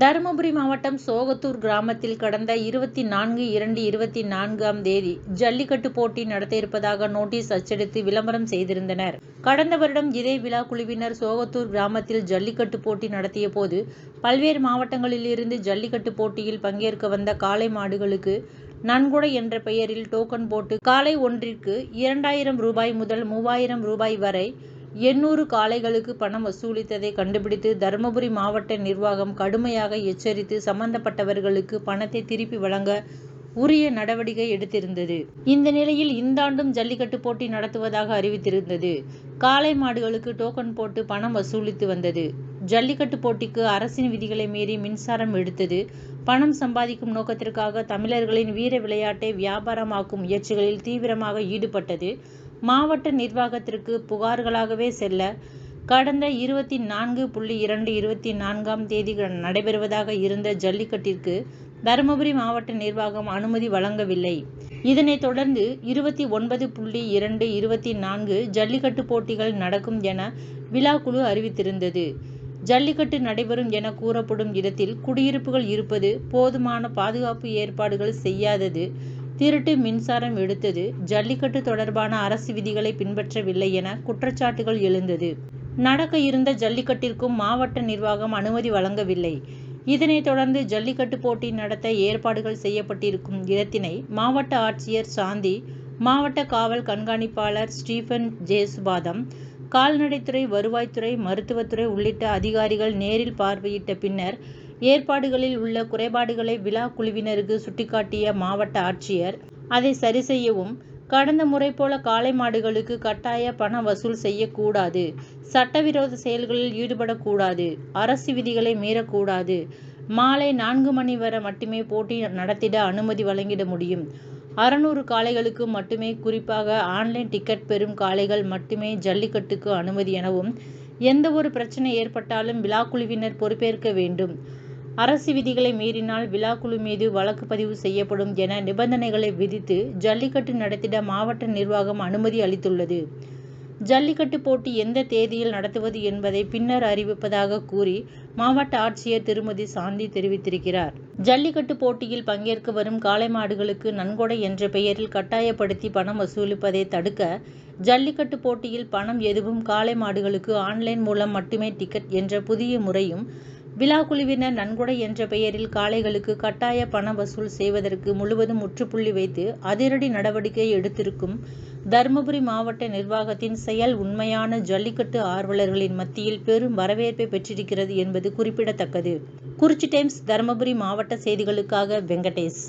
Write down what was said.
தருமபுரி மாவட்டம் சோகத்தூர் கிராமத்தில் கடந்த இருபத்தி நான்கு இரண்டு இருபத்தி நான்காம் தேதி ஜல்லிக்கட்டு போட்டி நடத்த இருப்பதாக நோட்டீஸ் அச்சடித்து விளம்பரம் செய்திருந்தனர். கடந்த வருடம் இதே விழா குழுவினர் சோகத்தூர் கிராமத்தில் ஜல்லிக்கட்டு போட்டி நடத்திய போது பல்வேறு மாவட்டங்களிலிருந்து ஜல்லிக்கட்டு போட்டியில் பங்கேற்க வந்த காளை மாடுகளுக்கு நன்கொடை என்ற பெயரில் டோக்கன் போட்டு காலை ஒன்றிற்கு இரண்டாயிரம் ரூபாய் முதல் மூவாயிரம் ரூபாய் வரை எண்ணூறு காளைகளுக்கு பணம் வசூலித்ததை கண்டுபிடித்து தருமபுரி மாவட்ட நிர்வாகம் கடுமையாக எச்சரித்து சம்பந்தப்பட்டவர்களுக்கு பணத்தை திருப்பி வழங்க உரிய நடவடிக்கை எடுத்திருந்தது. இந்த நிலையில் இந்தாண்டும் ஜல்லிக்கட்டு போட்டி நடத்துவதாக அறிவித்திருந்தது. காளை மாடுகளுக்கு டோக்கன் போட்டு பணம் வசூலித்து வந்தது. ஜல்லிக்கட்டு போட்டிக்கு அரசின் விதிகளை மீறி மின்சாரம் எடுத்தது. பணம் சம்பாதிக்கும் நோக்கத்திற்காக தமிழர்களின் வீர விளையாட்டை வியாபாரமாக்கும் முயற்சிகளில் தீவிரமாக ஈடுபட்டது. மாவட்ட நிர்வாகத்திற்கு புகார்களாகவே செல்ல கடந்த இருபத்தி நான்கு புள்ளி இரண்டு இருபத்தி நான்காம் தேதி நடைபெறுவதாக இருந்த ஜல்லிக்கட்டிற்கு தருமபுரி மாவட்ட நிர்வாகம் அனுமதி வழங்கவில்லை. இதனைத் தொடர்ந்து இருபத்தி ஒன்பது புள்ளி இரண்டு இருபத்தி நான்கு ஜல்லிக்கட்டு போட்டிகள் நடக்கும் என விழாக்குழு அறிவித்திருந்தது. ஜல்லிக்கட்டு நடைபெறும் என கூறப்படும் இடத்தில் குடியிருப்புகள் இருப்பது போதுமான பாதுகாப்பு ஏற்பாடுகள் செய்யாதது திருட்டு மின்சாரம் எடுத்தது ஜல்லிக்கட்டு தொடர்பான அரசு விதிகளை பின்பற்றவில்லை என குற்றச்சாட்டுகள் எழுந்தது. நடக்க இருந்த ஜல்லிக்கட்டிற்கும் மாவட்ட நிர்வாகம் அனுமதி வழங்கவில்லை. இதனைத் தொடர்ந்து ஜல்லிக்கட்டு போட்டி நடத்த ஏற்பாடுகள் செய்யப்பட்டிருக்கும் இடத்தினை மாவட்ட ஆட்சியர் சாந்தி மாவட்ட காவல் கண்காணிப்பாளர் ஸ்டீபன் ஜேசுபாதம் கால்நடைத்துறை வருவாய்த்துறை மருத்துவத்துறை உள்ளிட்ட அதிகாரிகள் நேரில் பார்வையிட்ட பின்னர் ஏற்பாடுகளில் உள்ள குறைபாடுகளை விழா குழுவினருக்கு சுட்டிக்காட்டிய மாவட்ட ஆட்சியர் அதை சரி செய்யவும் கடந்த முறை போல காளை மாடுகளுக்கு கட்டாய பண வசூல் செய்யக்கூடாது சட்டவிரோத செயல்களில் ஈடுபடக்கூடாது அரசு விதிகளை மீறக்கூடாது மாலை நான்கு மணி வரை மட்டுமே போட்டி நடத்திட அனுமதி வழங்கிட முடியும். அறநூறு காளைகளுக்கு மட்டுமே குறிப்பாக ஆன்லைன் டிக்கெட் பெறும் காளைகள் மட்டுமே ஜல்லிக்கட்டுக்கு அனுமதி எனவும் எந்த ஒரு பிரச்சனை ஏற்பட்டாலும் விழாக்குழுவினர் பொறுப்பேற்க வேண்டும். அரசு விதிகளை மீறினால் விழாக்குழு மீது வழக்கு பதிவு செய்யப்படும் என நிபந்தனைகளை விதித்து ஜல்லிக்கட்டு நடத்திட மாவட்ட நிர்வாகம் அனுமதி அளித்துள்ளது. ஜல்லிக்கட்டு போட்டி எந்த தேதியில் நடத்துவது என்பதை பின்னர் அறிவிப்பதாக கூறி மாவட்ட ஆட்சியர் திருமதி சாந்தி தெரிவித்திருக்கிறார். ஜல்லிக்கட்டு போட்டியில் பங்கேற்க வரும் காளை மாடுகளுக்கு நன்கொடை என்ற பெயரில் கட்டாயப்படுத்தி பணம் வசூலிப்பதை தடுக்க ஜல்லிக்கட்டு போட்டியில் பணம் எதுவும் காளை மாடுகளுக்கு ஆன்லைன் மூலம் மட்டுமே டிக்கெட் என்ற புதிய முறையும் விழா குழுவினர் நன்கொடை என்ற பெயரில் காளைகளுக்கு கட்டாய பண வசூல் செய்வதற்கு முழுவதும் முற்றுப்புள்ளி வைத்து அதிரடி நடவடிக்கை எடுத்திருக்கும் தருமபுரி மாவட்ட நிர்வாகத்தின் செயல் உண்மையான ஜல்லிக்கட்டு ஆர்வலர்களின் மத்தியில் பெரும் வரவேற்பை பெற்றிருக்கிறது என்பது குறிப்பிடத்தக்கது. குறிச்சி டைம்ஸ் தருமபுரி மாவட்ட செய்திகளுக்காக வெங்கடேஷ்.